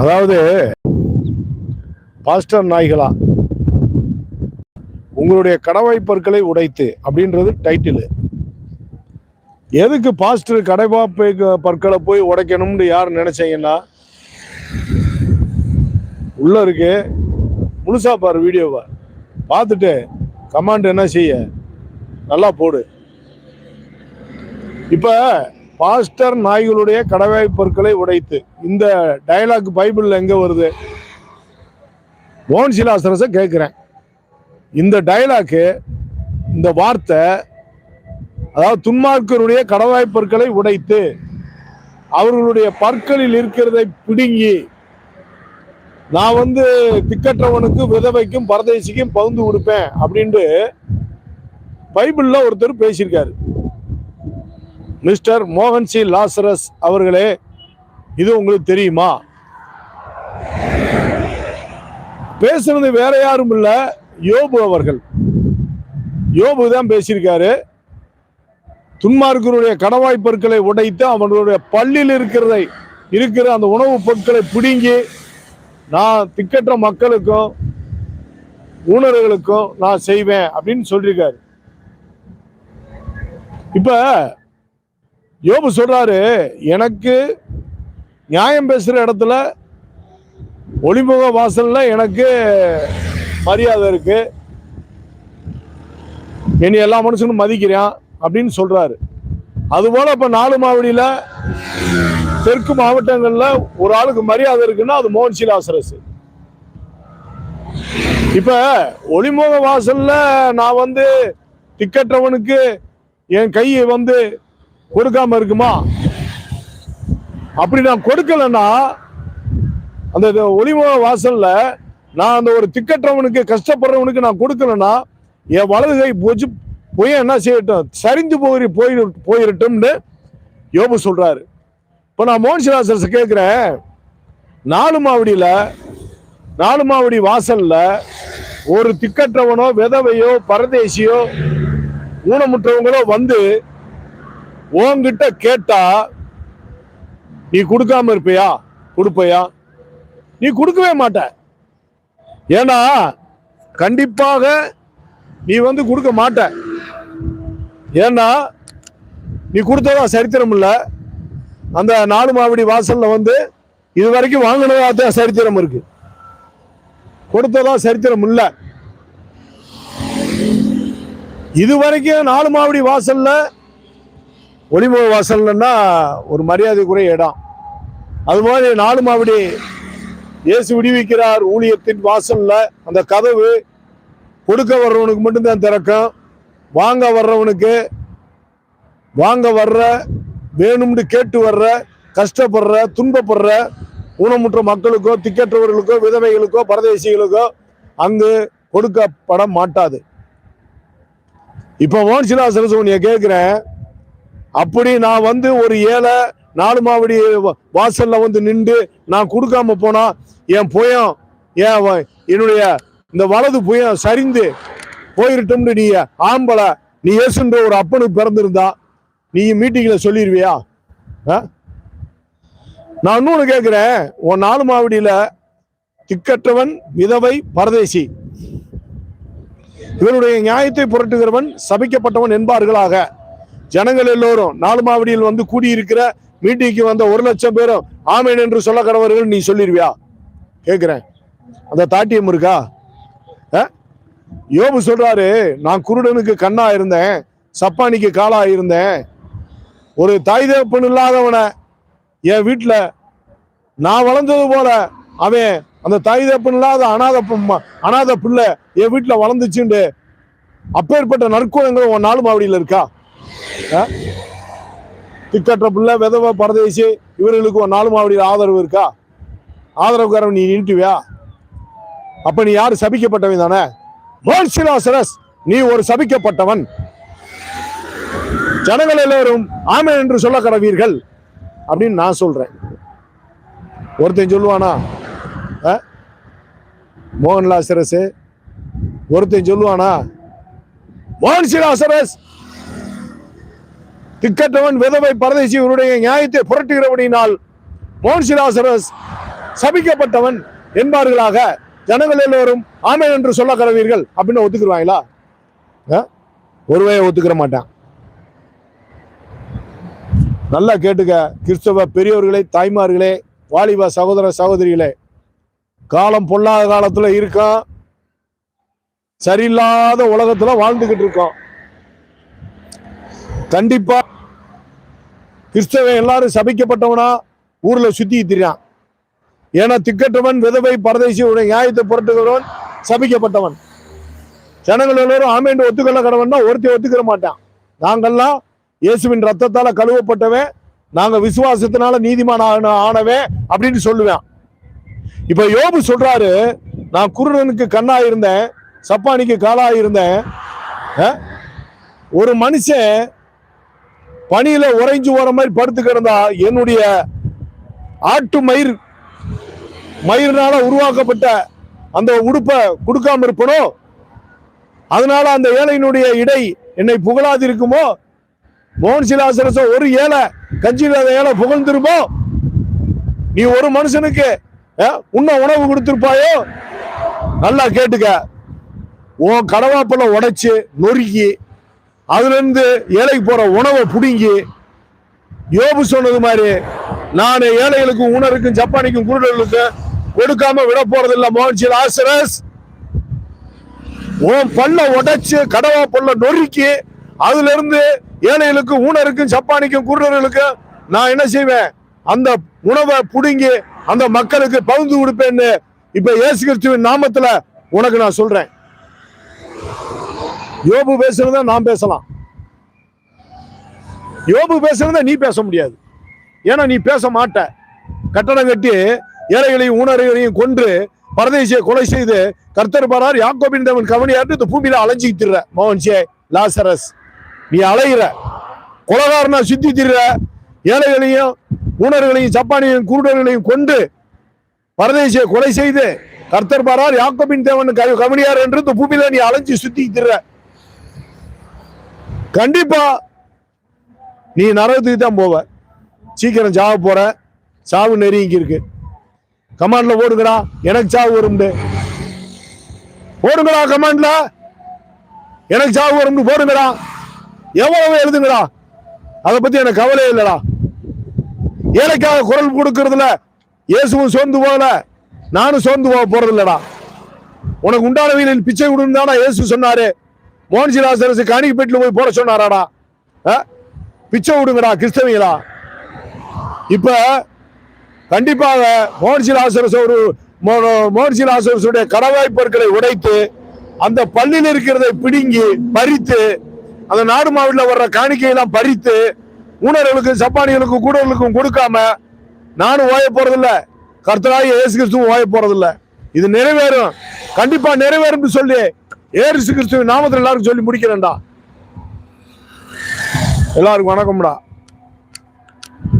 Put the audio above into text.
அதாவது பாஸ்டர் நாய்களா? உங்களுடைய கடவாய் பற்களை உடைத்து அப்படின்றது டைட்டில். எதுக்கு பாஸ்டர் கடைவா பற்களை போய் உடைக்கணும்னு யார் நினைச்சீங்கன்னா உள்ள இருக்கு. முழுசா பாரு வீடியோவை. பார்த்துட்டு கமாண்ட் என்ன செய்ய? நல்லா போடு. இப்போ பாஸ்டர் நாய்களுடைய கடவாய் பொருட்களை உடைத்து. இந்த டயலாக் பைபிளில் எங்க வருது? மோகன் சிலாசரச கேட்கிறேன். இந்த டயலாக்கு இந்த வார்த்தை அதாவது துன்மார்க்கருடைய கடவாய் பொருட்களை உடைத்து அவர்களுடைய பற்களில் இருக்கிறதை பிடுங்கி நான் வந்து திக்கற்றவனுக்கு விதவைக்கும் பரதேசிக்கும் பகுந்து கொடுப்பேன் அப்படின்ட்டு பைபிளில் ஒருத்தர் பேசியிருக்காரு. மிஸ்டர் மோகன் சி லாசரஸ் அவர்களே இது உங்களுக்கு தெரியுமா? பேசுனது வேற யாரும் இல்லை யோபு அவர்கள். யோபு தான் பேசியிருக்காரு. துன்மார்க்கருடைய கடவாய் பொருட்களை உடைத்து அவர்களுடைய பள்ளியில் இருக்கிறதை இருக்கிற அந்த உணவுப் பொருட்களை பிடுங்கி நான் திக்கற்ற மக்களுக்கும் ஊனர்களுக்கும் நான் செய்வேன் அப்படின்னு சொல்லியிருக்காரு. இப்போ யோபு சொல்றாரு எனக்கு நியாயம் பேசுற இடத்துல ஒளிமுக வாசல்ல எனக்கு மரியாதை இருக்கு. என்னை எல்லா மனுஷனும் மதிக்கிறான் அப்படின்னு சொல்றாரு. அதுபோல இப்ப நாலு மாவடியில தெற்கு மாவட்டங்கள்ல ஒரு ஆளுக்கு மரியாதை இருக்குன்னா அது மோகன் சீலாசரஸ் இப்ப ஒளிமுக வாசல்ல நான் வந்து திக்கற்றவனுக்கு என் கையை வந்து கொடுக்காம இருக்குமா? அப்படி நான் கொடுக்கலன்னா அந்த இது ஒளிமுக வாசல்ல நான் அந்த ஒரு திக்கற்றவனுக்கு கஷ்டப்படுறவனுக்கு நான் கொடுக்கலன்னா என் வலது கை போச்சு பொய் என்ன செய்யட்டும்? சரிந்து போய் போய் போயிடட்டும்னு யோபு சொல்றாரு. இப்போ நான் மோகன்சிலாசரஸ் கேட்குறேன். நாலு மாவடியில் நாலு மாவடி வாசல்ல ஒரு திக்கற்றவனோ விதவையோ பரதேசியோ ஊனமுற்றவங்களோ வந்து உங்ககிட்ட கேட்டா நீ கொடுக்காம இருப்பியா? கொடுப்பையா? நீ கொடுக்கவே மாட்ட. ஏன்னா கண்டிப்பாக நீ வந்து கொடுக்க மாட்ட. ஏன்னா நீ கொடுத்ததா சரித்திரம் இல்லை. அந்த நாலு மாவடி வாசல்ல வந்து இது வரைக்கும் வாங்கினதா தான் சரித்திரம் இருக்கு. கொடுத்ததா சரித்திரம் இல்லை. இது வரைக்கும் நாலு மாவடி வாசல்ல ஒளிமுக வாசல்னா ஒரு மரியாதைக்குரிய இடம். அது மாதிரி நாலு மாவடி இயேசு விடுவிக்கிறார் ஊழியத்தின் வாசலில். அந்த கதவு கொடுக்க வர்றவனுக்கு மட்டும்தான் திறக்கும். வாங்க வர்றவனுக்கு வாங்க வர்ற வேணும்னு கேட்டு வர்ற கஷ்டப்படுற துன்பப்படுற ஊனமுற்ற மக்களுக்கோ திக்கற்றவர்களுக்கோ விதவைகளுக்கோ பரதேசிகளுக்கோ அங்கு கொடுக்கப்பட மாட்டாது. இப்போ மோன்சிலா சரஸ்வனிய கேட்குறேன். அப்படி நான் வந்து ஒரு ஏழை நாலு மாவடி வாசல்ல வந்து நின்று நான் கொடுக்காம போனா என் புயம் ஏன் என்னுடைய இந்த வலது புயம் சரிந்து போயிருட்டோம்னு நீ ஆம்பளை நீ இயேசுன்ற ஒரு அப்பனுக்கு பிறந்திருந்தா நீ மீட்டிங்ல சொல்லிடுவியா ஆ? நான் இன்னொன்று கேட்குறேன் உன் நாலு மாவடியில் திக்கற்றவன் விதவை பரதேசி. இவனுடைய நியாயத்தை புரட்டுகிறவன் சபிக்கப்பட்டவன் என்பார்களாக. ஜனங்கள் எல்லோரும் நாலு மாவடியில் வந்து கூடியிருக்கிற மீட்டிங்க்கு வந்த ஒரு லட்சம் பேரும் ஆமேன் என்று சொல்ல கடவர்கள் நீ சொல்லிருவியா? கேட்குறேன் அந்த தாட்டியம் இருக்கா? யோபு சொல்றாரு நான் குருடனுக்கு கண்ணா இருந்தேன் சப்பானிக்கு காலா இருந்தேன். ஒரு தாய் தகப்பன் இல்லாதவனை என் வீட்டில் நான் வளர்ந்தது போல அவன் அந்த தாய் தேப்பன் இல்லாத அனாத பு- அனாத பிள்ளை என் வீட்டில் வளர்ந்துச்சுண்டு. அப்பேற்பட்ட நற்குணங்களும் உன் நாலு மாவடியில் இருக்கா? திக்கற்ற பிள்ளை விதவ பரதேசி இவர்களுக்கு ஒரு நாலு மாவடியில் ஆதரவு இருக்கா? ஆதரவுக்காரன் நீ நீட்டுவியா அப்ப நீ யாரு? சபிக்கப்பட்டவன் தானே? மோன்சிலாசரஸ் நீ ஒரு சபிக்கப்பட்டவன். ஜனங்கள் எல்லோரும் ஆமை என்று சொல்ல கடவீர்கள் அப்படின்னு நான் சொல்றேன். ஒருத்தன் சொல்லுவானா? மோகன்லாசரஸ் ஒருத்தன் சொல்லுவானா? மோகன்சிலாசரஸ் திக்கட்டவன் விதவை பரதேசி இவருடைய நியாயத்தை புரட்டுகிறபடினால் மோகன்சிலாசரஸ் சபிக்கப்பட்டவன் என்பார்களாக ஜனங்கள் எல்லோரும் ஆமேன் என்று சொல்ல கடவீர்கள் அப்படின்னு ஒத்துக்குருவாங்களா? ஆ? ஒருவையை ஒத்துக்கிற மாட்டான். நல்லா கேட்டுக்க கிறிஸ்தவ பெரியவர்களே தாய்மார்களே வாலிப சகோதர சகோதரிகளே. காலம் பொல்லாத காலத்துல இருக்கோம் சரியில்லாத உலகத்துல வாழ்ந்துகிட்டு இருக்கோம். கண்டிப்பா கிறிஸ்தவன் எல்லாரும் சபிக்கப்பட்டவனா ஊர்ல சுத்தி திரியான் ஏன்னா திக்கற்றவன் விதவை பரதேசி உடைய நியாயத்தை புரட்டுகிறவன் சபிக்கப்பட்டவன். ஜனங்கள் எல்லோரும் ஆமேண்டு ஒத்துக்கொள்ள கடவன்னா ஒருத்தி ஒத்துக்கிற மாட்டான். நாங்கள்லாம் இயேசுவின் ரத்தத்தால கழுவப்பட்டவன் நாங்க விசுவாசத்தினால நீதிமான் ஆன ஆனவன் அப்படின்னு சொல்லுவேன். இப்ப யோபு சொல்றாரு நான் குருடனுக்கு கண்ணா இருந்தேன் சப்பானிக்கு காலா இருந்தேன் ஒரு மனுஷன் பனியில உறைஞ்சு போற மாதிரி படுத்து கிடந்தா என்னுடைய ஆட்டு மயிர் மயிர்னால உருவாக்கப்பட்ட அந்த உடுப்பை கொடுக்காம இருப்பனோ? அதனால அந்த ஏழையினுடைய இடை என்னை புகழாதிருக்குமோ? மோகன் சிலாசரச ஒரு ஏழை கஞ்சி இல்லாத ஏழை புகழ்ந்திருப்போ? நீ ஒரு மனுஷனுக்கு உன்ன உணவு கொடுத்திருப்பாயோ? நல்லா கேட்டுக்க. உன் கடவாப்பழம் உடைச்சு நொறுக்கி அதுலேருந்து ஏழைக்கு போகிற உணவை பிடுங்கி யோபு சொன்னது மாதிரி நான் ஏழைகளுக்கும் உணருக்கும் ஜப்பானிக்கும் குருடர்களுக்கும் கொடுக்காம விட போறதில்லை மோகன்சி ஆசிரஸ் உன் பல்ல உடைச்சு கடவா பல்ல நொறுக்கி அதுல இருந்து ஏழைகளுக்கும் ஊனருக்கும் ஜப்பானிக்கும் குருடர்களுக்கும் நான் என்ன செய்வேன்? அந்த உணவை புடுங்கி அந்த மக்களுக்கு பகிர்ந்து கொடுப்பேன்னு இப்ப இயேசு கிறிஸ்துவின் நாமத்துல உனக்கு நான் சொல்றேன். யோபு பேசுறத நான் பேசலாம். யோபு பேசுறத நீ பேச முடியாது. ஏன்னா நீ பேச மாட்ட. கட்டணம் கட்டி ஏழைகளையும் ஊனர்களையும் கொன்று பரதேசியை கொலை செய்து கர்த்தர் பாரார் யாக்கோபின் தேவன் கவனியாட்டு இந்த பூமியில அலைஞ்சிட்டு திரிற. லாசரஸ் நீ அலையிற. கொலகாரனா சுத்தி திரிற. ஏழைகளையும் ஊனர்களையும் சப்பானியையும் குருடர்களையும் கொண்டு பரதேசியை கொலை செய்து கர்த்தர் பாரார் யாக்கோபின் தேவன் க- கவனியார் என்று இந்த பூமியில நீ அலைஞ்சு சுத்தி திரிற. கண்டிப்பா நீ நரகத்துக்கு தான் போவ. சீக்கிரம் சாவ போற. சாவு நெருங்கி இருக்கு. கமாண்ட்ல ஓடுங்கடா. எனக்கு சாவு வரும்னு ஓடுங்கடா கமாண்ட்ல எனக்கு சாவு வரும்னு போடுங்கடா. எவ்வளவு எழுதுங்கடா. அதை பத்தி எனக்கு கவலையே இல்லடா. ஏழைக்காக குரல் கொடுக்கறதுல இயேசுவும் சோர்ந்து போகல. நானும் சோர்ந்து போக போறது இல்லடா உனக்கு உண்டானவையில் பிச்சை கொடுந்தாடா இயேசு சொன்னாரு. மோகன்சிலாசரசு காணிக்கப்பேட்டில் போய் போட சொன்னாராடா. ஆ? பிச்சை விடுங்கடா கிறிஸ்தவங்களா. இப்ப கண்டிப்பாக மோகன்சிலாசரஸ் ஒரு மோகன்சிலாசரசுடைய கடவாய் பொருட்களை உடைத்து அந்த பள்ளியில் இருக்கிறதை பிடுங்கி பறித்து அந்த நாடு மாவட்டத்தில் வர்ற காணிக்கையெல்லாம் பறித்து ஊனர்களுக்கும் சப்பானிகளுக்கும் கூடவர்களுக்கும் கொடுக்காம நானும் ஓய போறதில்ல. கர்த்தராகி இயேசு கிறிஸ்துவும் ஓய போறதில்ல. இது நிறைவேறும். கண்டிப்பா நிறைவேறும் சொல்லி ஏரிசு கிறிஸ்துவின் நாமத்தில் எல்லாருக்கும் சொல்லி முடிக்கிறேன்டா. எல்லாருக்கும் வணக்கம்டா.